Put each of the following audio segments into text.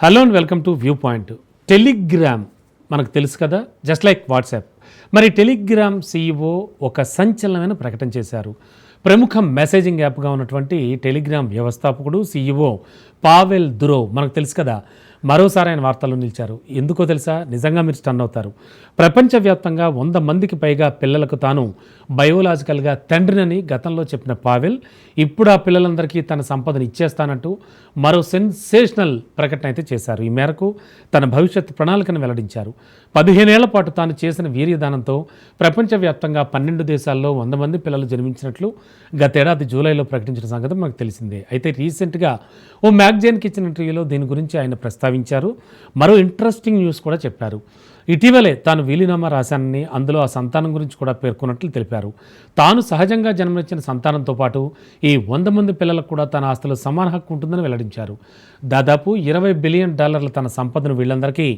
Hello and welcome to view point Telegram మనకు తెలుసు కదా? జస్ట్ లైక్ వాట్సాప్ మరి టెలిగ్రామ్ సీఈఓ ఒక సంచలనమైన ప్రకటన చేశారు. ప్రముఖ మెసేజింగ్ యాప్గా ఉన్నటువంటి టెలిగ్రామ్ వ్యవస్థాపకుడు సీఈఓ పావెల్ దురో మనకు తెలుసు కదా మరోసారి ఆయన వార్తల్లో నిలిచారు. ఎందుకో తెలుసా? నిజంగా మీరు స్టన్ అవుతారు. ప్రపంచవ్యాప్తంగా వంద మందికి పైగా పిల్లలకు తాను బయోలాజికల్గా తండ్రినని గతంలో చెప్పిన పావెల్ ఇప్పుడు ఆ పిల్లలందరికీ తన సంపదను ఇచ్చేస్తానంటూ మరో సెన్సేషనల్ ప్రకటన అయితే చేశారు. ఈ మేరకు తన భవిష్యత్ ప్రణాళికను వెల్లడించారు. పదిహేనేళ్ళ పాటు తాను చేసిన వీర్యదానంతో ప్రపంచవ్యాప్తంగా పన్నెండు దేశాల్లో వంద మంది పిల్లలు జన్మించినట్లు గతేడాది జూలైలో ప్రకటించిన సంగతి మనకు తెలిసిందే. అయితే రీసెంట్గా ఓ మ్యాగజైన్కి ఇచ్చిన ఇంటర్వ్యూలో దీని గురించి ఆయన ప్రస్తావించారు. మరో ఇంట్రెస్టింగ్ న్యూస్ కూడా చెప్పారు. ఇటీవలే తాను వీలినామా రాశానని అందులో ఆ సంతానం గురించి కూడా పేర్కొన్నట్లు తెలిపారు. తాను సహజంగా జన్మనిచ్చిన సంతానంతో పాటు ఈ వంద మంది పిల్లలకు కూడా తన ఆస్తులు సమాన హక్కు ఉంటుందని వెల్లడించారు. దాదాపు ఇరవై బిలియన్ డాలర్ల తన సంపదను వీళ్ళందరికీ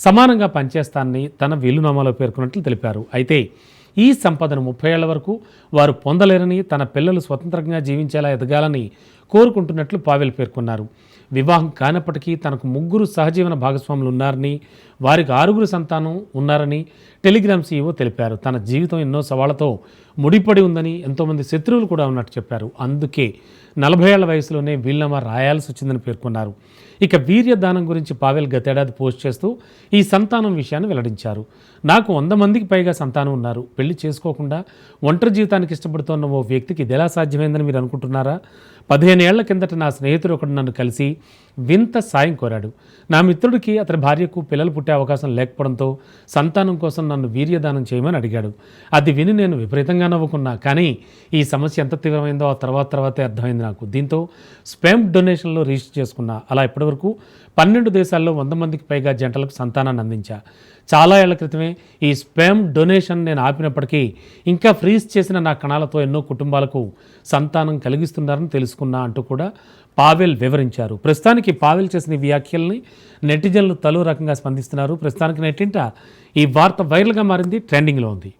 సమానంగా పనిచేస్తానని తన వీలునామాలో పేర్కొన్నట్లు తెలిపారు. అయితే ఈ సంపదను ముప్పై ఏళ్ళ వరకు వారు పొందలేరని తన పిల్లలు స్వతంత్రంగా జీవించేలా ఎదగాలని కోరుకుంటున్నట్లు పావెల్ పేర్కొన్నారు. వివాహం కానప్పటికీ తనకు ముగ్గురు సహజీవన భాగస్వాములు ఉన్నారని వారికి ఆరుగురు సంతానం ఉన్నారని టెలిగ్రామ్ సీఈఓ తెలిపారు. తన జీవితం ఎన్నో సవాళ్ళతో ముడిపడి ఉందని ఎంతోమంది శత్రువులు కూడా ఉన్నట్టు చెప్పారు. అందుకే నలభై ఏళ్ళ వయసులోనే వీలునామా రాయాల్సి వచ్చిందని పేర్కొన్నారు. ఇక వీర్యదానం గురించి పావెల్ గతేడాది పోస్ట్ చేస్తూ ఈ సంతానం విషయాన్ని వెల్లడించారు. నాకు వంద మందికి పైగా సంతానం ఉన్నారు. పెళ్ళి చేసుకోకుండా ఒంటరి జీవితానికి ఇష్టపడుతున్న ఓ వ్యక్తికి ఇది ఎలా సాధ్యమైందని మీరు అనుకుంటున్నారా? పదిహేను ఏళ్ళ కిందట నా స్నేహితుడు ఒకడు నన్ను కలిసి వింత సాయం కోరాడు. నా మిత్రుడికి అతని భార్యకు పిల్లలు పుట్టే అవకాశం లేకపోవడంతో సంతానం కోసం నన్ను వీర్యదానం చేయమని అడిగాడు. అది విని నేను విపరీతంగా నవ్వుకున్నా కానీ ఈ సమస్య ఎంత తీవ్రమైందో ఆ తర్వాత తర్వాతే అర్థమైంది నాకు. దీంతో స్పెమ్ డొనేషన్లో రిజిస్టర్ చేసుకున్నా. అలా ఇప్పటివరకు పన్నెండు దేశాల్లో వంద మందికి పైగా జంటలకు సంతానాన్ని అందించా. చాలా ఏళ్ళ క్రితమే ఈ స్పెమ్ డొనేషన్ నేను ఆపినప్పటికీ ఇంకా ఫ్రీజ్ చేసిన నా కణాలతో ఎన్నో కుటుంబాలకు సంతానం కలిగిస్తున్నారని తెలుసుకున్నా. అంటూ కూడా పావెల్ వివరించారు. ప్రస్తుతానికి పావెల్ చేసిన వ్యాఖ్యల్ని నెటిజన్లు తలో రకంగా స్పందిస్తున్నారు. ప్రస్తుతానికి నెట్టింట ఈ వార్త వైరల్గా మారింది ట్రెండింగ్లో ఉంది.